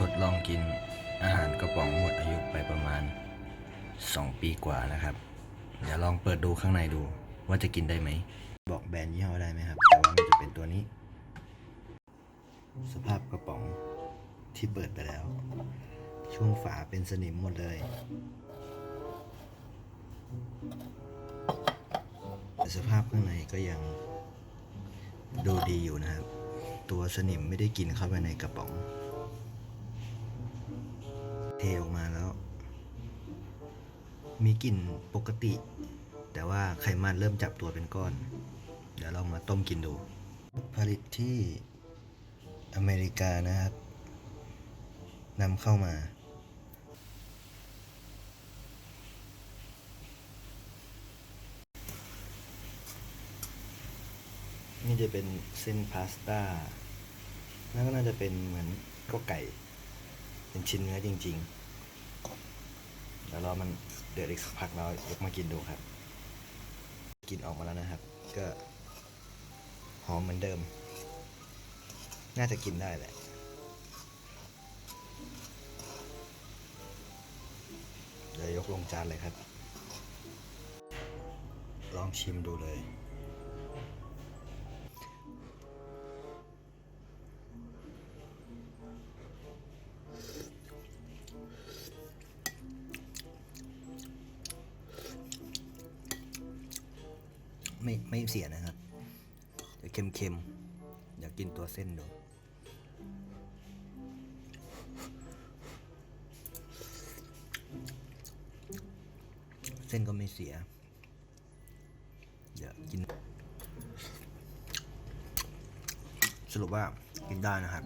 ทดลองกินอาหารกระป๋องหมดอายุไปประมาณ 2 ปีกว่านะครับ เดี๋ยวลองเปิดดูข้างในดูว่าจะกินได้ไหม บอกแบรนด์ยี่ห้อได้ไหมครับ แต่ว่ามันจะเป็นตัวนี้ สภาพกระป๋องที่เปิดไปแล้ว ช่วงฝาเป็นสนิมหมดเลยแต่สภาพข้างในก็ยังดูดีอยู่นะครับ ตัวสนิมไม่ได้กินเข้าไปในกระป๋อง เทออกมาแล้ว มีกลิ่นปกติ แต่ว่าไขมันเริ่มจับตัวเป็นก้อน เดี๋ยวลองมาต้มกินดู ผลิตที่อเมริกานะครับนำเข้ามานี่จะเป็นเส้นพาสต้า แล้วก็น่าจะเป็นเหมือนก็ไก่ เป็นชิ้นเนื้อจริงๆ เดี๋ยวรอมันเดือดอีกสักพักเรายกมากินดูครับ กินออกมาแล้วนะครับ ก็หอมเหมือนเดิม น่าจะกินได้แหละเดี๋ยวยกลงจานเลยครับ ลองชิมดูเลย ไม่ไม่เสียนะครับจะเค็มๆเดี๋ยวกินตัวเส้นดูเส้นก็ไม่เสียเดี๋ยวกิน สรุปว่ากินได้นะครับ